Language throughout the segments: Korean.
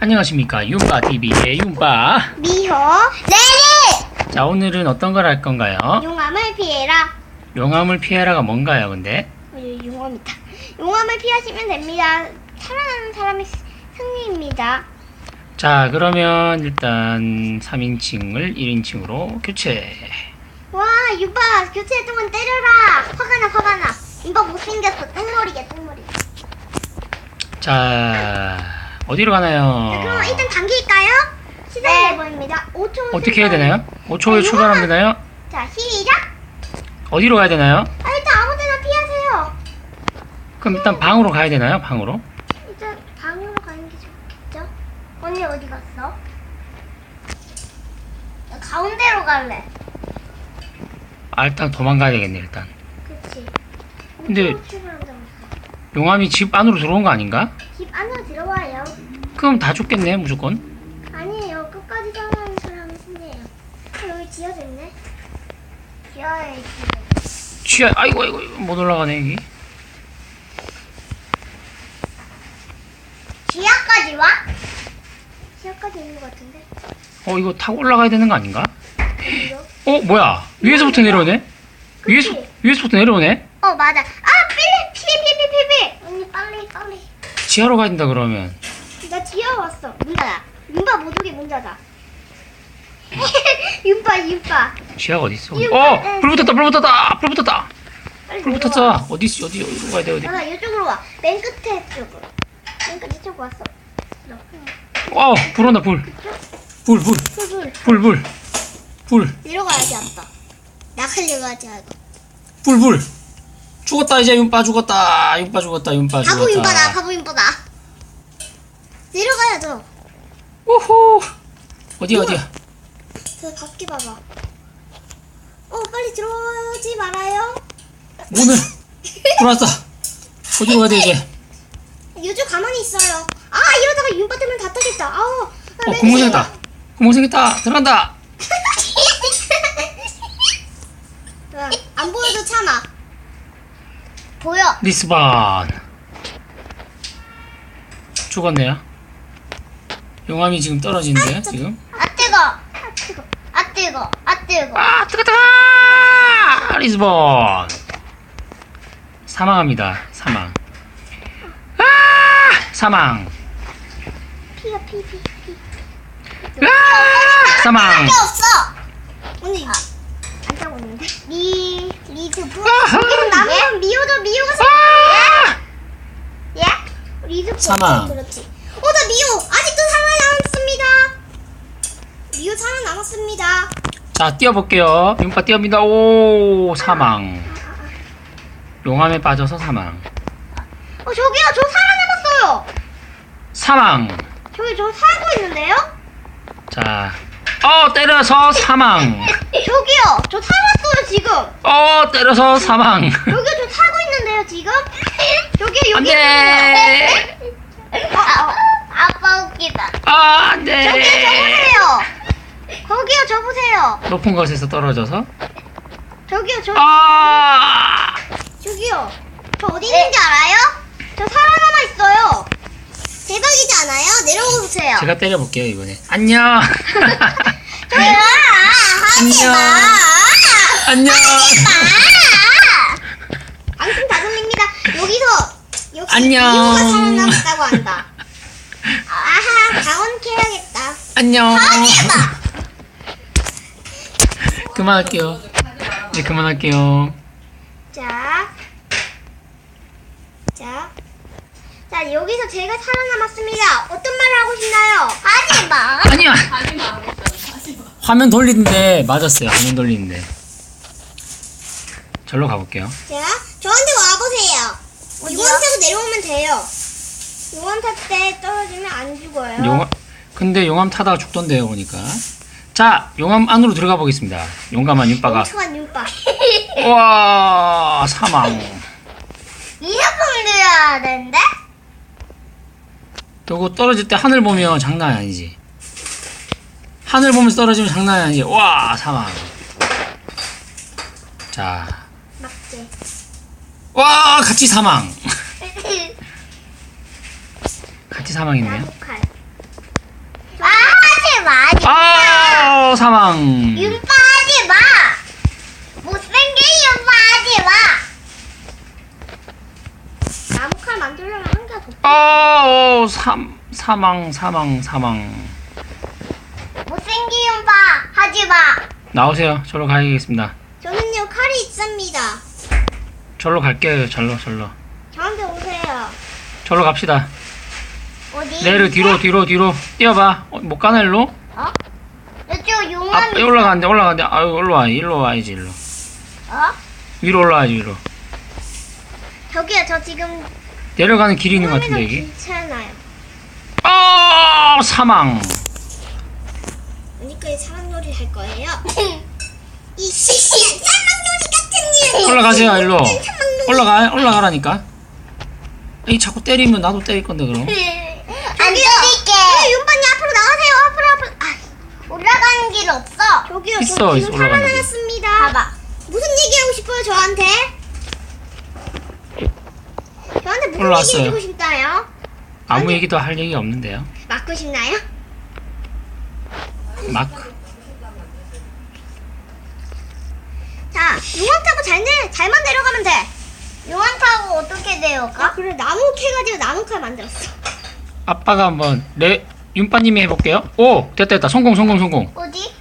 안녕하십니까. 윤바 TV의 윤바. 미호. 레리 자 오늘은 어떤 걸 할 건가요? 용암을 피해라. 용암을 피해라가 뭔가요, 근데? 어, 여기 용암이다. 용암을 피하시면 됩니다. 살아나는 사람이 스- 승리입니다. 자 그러면 일단 3인칭을 1인칭으로 교체. 와 유바 교체 똥은 때려라. 화가 나 화가 나. 이거 못생겼어. 똥머리야 똥머리 자 어디로 가나요? 자 그럼 일단 당길까요? 시작해 보입니다 5초 어떻게 해야 되나요? 5초 후에 네, 출발하면 되나요? 자 시작 어디로 가야 되나요? 아 일단 아무데나 피하세요 그럼 일단 방으로 가야 되나요? 방으로? 일단 방으로 가는 게 좋겠죠? 언니 어디 갔어? 나 가운데로 갈래. 아 일단 도망가야 되겠네 일단. 그치. 근데- 우측으로. 용암이 집 안으로 들어온 거 아닌가? 집 안으로 들어와요. 그럼 다 죽겠네 무조건. 아니에요. 끝까지 살아남는 사람이 승리예요. 어, 여기 지하도 있네. 지하에 있지. 취하 아이고 아이고 아이고, 못 올라가네 여기. 지하까지 와? 지하까지 있는 것 같은데. 어 이거 타고 올라가야 되는 거 아닌가? 어 뭐야 위에서부터 내려오네? 위에서 그치? 위에서부터 내려오네? 어 맞아. 아 필리 필리 필리 필리. 언니 빨리 빨리. 지하로 가야 된다 그러면. 나 지하 왔어. 문 닫아. 윤바 못 오게 문 닫아. 윤바 윤바. 지하가 어디 있어? 이거 어! 네. 불 붙었다! 불 붙었다! 불 붙었다! 빨리 불 내려와. 붙었어! 어디 있어? 어디 어디로 가야 돼? 어디? 나나 이쪽으로 와. 맨 끝에 쪽으로. 맨 끝에 쪽 왔어. 어! 불 온다 불! 불 불! 불 불! 불! 내려가야지 아빠. 나가려고 하지 말고. 불 불! 죽었다 이제 윤빠 죽었다! 윤빠 죽었다 윤빠 죽었다 바보 인바다. 바보 인바다. 내려가야죠. 우후! 어디 야 어디야? 저 밖에 봐봐. 어 빨리 들어오지 말아요. 문을 들어왔다! 어디로 가야 돼 이제? 요즘 가만히 있어요. 아 이러다가 윤바 때문에 다 타겠다. 아우. 아, 어! 구멍 생겼다! 들어간다! 야, 안 보여도 참아. 보여. 리스반 죽었네요 용암이 지금 떨어지는데 지금 아 뜨거. 아 뜨거. 아 뜨거. 아 뜨거. 아 뜨거 뜨거 리스본 사망합니다 사망 아 사망 피가 피 피 피. 아 사망 필요 없어. 언니. 여기는 나무는 미호도 미호가 사. 아 예? 리드부. 사망. 그렇지. 어 나 미호 아직도 살아남았습니다. 미호 살아남았습니다. 자 뛰어볼게요 용파 뛰어옵니다 오 사망 용암에 빠져서 사망 어 저기요 저 살아남았어요. 사망 저기 저 살고 있는데요? 자 어 때려서 사망 저기요 저 살았어요 지금. 어 때려서 사망 여기 저 살고 있는데요 지금? 여기 여기 안돼 어, 어. 아빠 웃기다. 아 저기요 안돼 저 보세요. 거기요 저 보세요. 높은 곳에서 떨어져서 저기요 저 아 저기요 저 어디 있는지 알아요? 저 살아남아 있어요. 대박이지 않아요? 내려오고 보세요. 제가 때려볼게요 이번에 안녕 아, 하지. 마. 안녕 앙큼 다듬립니다. 여기서 여기 안녕. 이호가 살아남았다고 한다. 아하 강원 캐야겠다. 안녕. 그만할게요 이제 그만할게요 자, 자, 자 여기서 제가 살아남았습니다. 어떤 말을 하고 싶나요? 하지 마. 아니야 화면 돌리는데 맞았어요 화면 돌리는데 절로 가볼게요 자, 저한테 와보세요. 용암 타고 내려오면 돼요. 용암 탈 때 떨어지면 안 죽어요. 용암 근데 용암 타다가 죽던데요 보니까 자 용암 안으로 들어가 보겠습니다 용감한 윤빠가 멍청한 윤빠. 와 사망 이어폰 들어야 되는데? 그리고 떨어질 때 하늘 보면 장난 아니지 하늘 보면서 떨어지면 장난 아니지 와 사망 자 와 같이 사망. 같이 사망했네요. 아, 하지 마. 아 사망. 윤빠 하지 마. 못생긴 윤빠 하지 마. 나무 칼 만들려면 한 개가 더. 아, 어, 삼, 사망 사망 사망. 못생긴 윤빠 하지 마. 나오세요. 저로 가야겠습니다. 저는요 칼이 있습니다. 절로 갈게요. 절로, 절로. 저한테 오세요. 절로 갑시다. 어디? 내를 뒤로, 뒤로, 뒤로. 뛰어봐. 어, 못 가나, 일로? 어? 이쪽 아, 용암이. 올라가는데, 올라가는데. 아유, 일로 와. 일로 와야지, 일로. 어? 위로 올라와야지, 위로. 저기요, 저 지금 내려가는 길이 있는 것 같은데, 이게. 괜찮아요. 어, 사망. 언니까지 사랑놀이 할 거예요. 이 시시 사랑놀이 같은 일. 올라가세요, 일로. 올라가, 올라가라니까. 이 자꾸 때리면 나도 때릴 건데, 그럼. 안 때릴게. 윤반이 앞으로 나가세요. 앞으로 앞으로. 아, 올라가는 길 없어. 저기요. 있어, 저 있어, 지금 올라가는 길. 살아남았습니다. 봐봐. 무슨 얘기하고 싶어요, 저한테? 저한테 무슨 올라왔어요. 얘기 해주고 싶나요? 아무 얘기도 할 얘기가 없는데요. 맞고 싶나요? 마크. 용암 타고 잘, 내, 잘만 내려가면 돼. 용암 타고 어떻게 내려가? 아, 그래, 나무 캐가지고 나무 칼 만들었어. 아빠가 한번 레 윤빠님이 해볼게요. 오 됐다 됐다 성공 성공 성공 어디?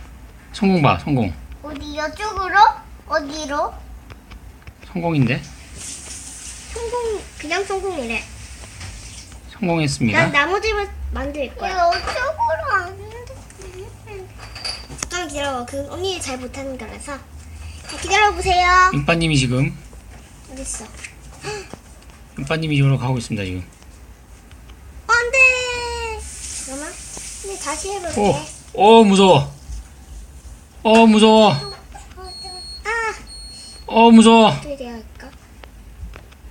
성공 봐 성공 어디, 이쪽으로? 어디로? 성공인데 성공, 그냥 성공이래. 성공했습니다. 난 나무집을 만들 거야. 이쪽으로 안 돼. 잠깐만 기다려. 그 언니 잘 못하는 거라서. 자, 기다려보세요. 윤빠님이 지금 어딨어? 윤빠님이 이쪽으로 가고 있습니다 지금. 어, 안 돼! 잠깐만. 근데 다시 해볼게. 오, 오 무서워. 어 무서워. 아, 어 무서워. 어떻게 해야 할까?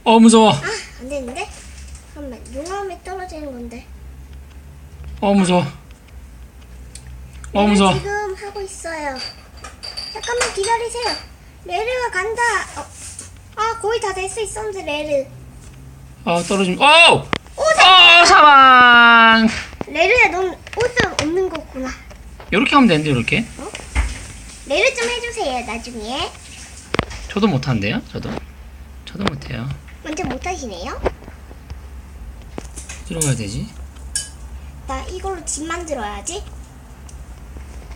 어 무서워. 아, 안 되는데? 잠깐만, 용암에 떨어지는 건데. 어 무서워. 어 레를 무서워. 지금 하고 있어요. 잠깐만 기다리세요. 레르가 간다. 어. 아, 거의 다 될 수 있었는데, 레르. 어 떨어지면 오. 오, 자, 어 사망. 레르야, 넌 옷은 없는 거구나. 이렇게 하면 되는데 이렇게. 레르 좀 해주세요, 나중에. 저도 못하는데요. 저도. 저도 못해요. 완전 못하시네요. 어디로 가야 되지? 나 이걸로 집 만들어야지.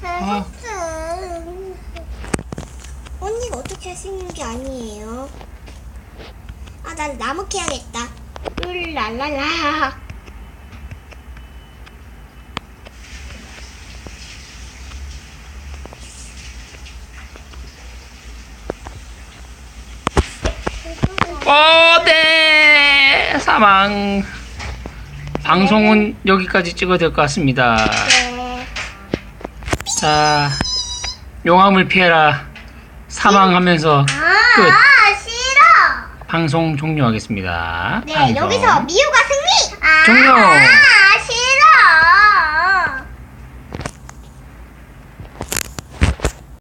아. 언니가 어떻게 할 수 있는 게 아니에요. 아, 난 나무 캐야겠다. 룰랄랄라. 어, 네. 사망. 방송은 여기까지 찍어야 될 것 같습니다. 네. 자, 용암을 피해라. 사망하면서 아, 끝. 싫어. 방송 종료하겠습니다. 네, 방송. 여기서 미우가 승리. 아, 종료. 아,